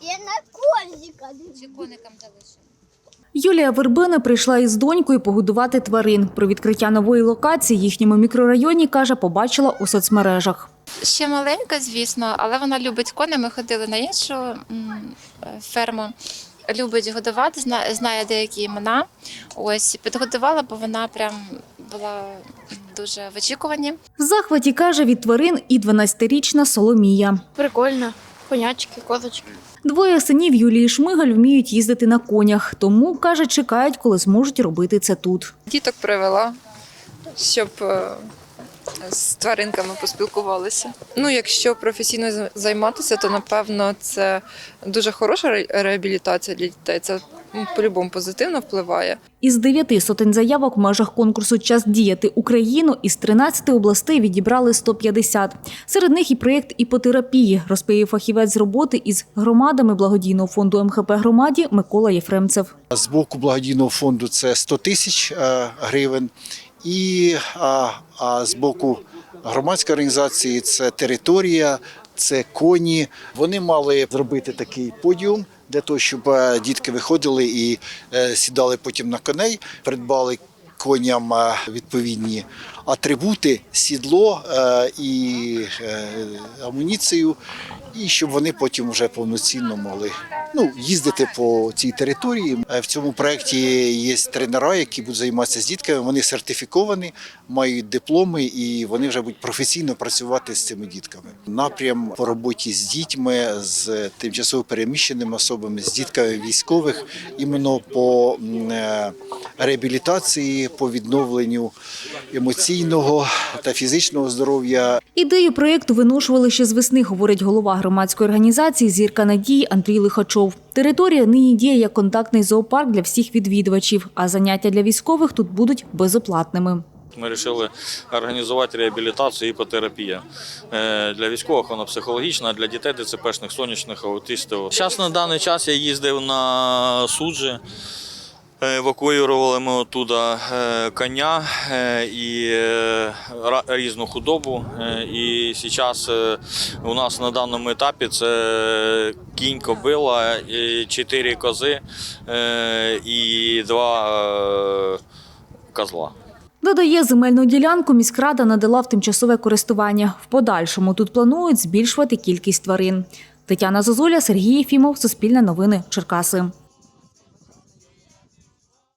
Я на козика. Чи коникам залишимо? Юлія Вербина прийшла із донькою погодувати тварин. Про відкриття нової локації в їхньому мікрорайоні каже, побачила у соцмережах. Ще маленька, звісно, але вона любить коней. Ми ходили на іншу е, ферму. Любить годувати, знає деякі імена. Ось підготувала, бо вона прям була дуже в очікуванні. В захваті каже від тварин і 12-річна Соломія. Прикольно. Конячки, козочки. Двоє синів Юлії Шмигаль вміють їздити на конях, тому каже, чекають, коли зможуть робити це тут. Діток привела, щоб е, з тваринками поспілкувалися. Ну, якщо професійно займатися, то напевно це дуже хороша реабілітація для дітей. Це по-любому позитивно впливає. Із дев'яти сотень заявок в межах конкурсу Час діяти Україну із 13 областей відібрали 150. Серед них і проєкт іпотерапії, розповів фахівець з роботи із громадами благодійного фонду МХП громаді Микола Єфремцев. З боку благодійного фонду це 100 тисяч е, гривень, і а, а з боку громадської організації це територія, це коні. Вони мали зробити такий подіум для того, щоб е, дітки виходили і е, сідали потім на коней, придбали коням е, відповідні атрибути, сідло і амуніцію, і щоб вони потім вже повноцінно могли ну, їздити по цій території. Е, В цьому проєкті є тренера, які будуть займатися з дітками. Вони сертифіковані, мають дипломи і вони вже будуть професійно працювати з цими дітками. Напрям по роботі з дітьми, з тимчасово переміщеними особами, з дітками військових, іменно по е, реабілітації, по відновленню емоційного та фізичного здоров'я Ідею проєкту виношували ще з весни, говорить голова громадської організації Зірка надії Андрій Лихачов. Територія нині діє як контактний зоопарк для всіх відвідувачів, а заняття для військових тут будуть безоплатними. Ми вирішили організувати реабілітацію іпотерапія. Е, Для військових вона психологічна, для дітей ДЦПшних, сонячних, аутистів. Зараз на даний час я їздив на суджі. Е, Евакуювали ми оттуда е, коня е, і різну худобу. І зараз у нас на даному етапі це кінь кобила, чотири кози і два козла. Додає, земельну ділянку міськрада надала в тимчасове користування. В подальшому тут планують збільшувати кількість тварин. Тетяна Зозуля, Сергій Єфімов, Суспільне новини, Черкаси.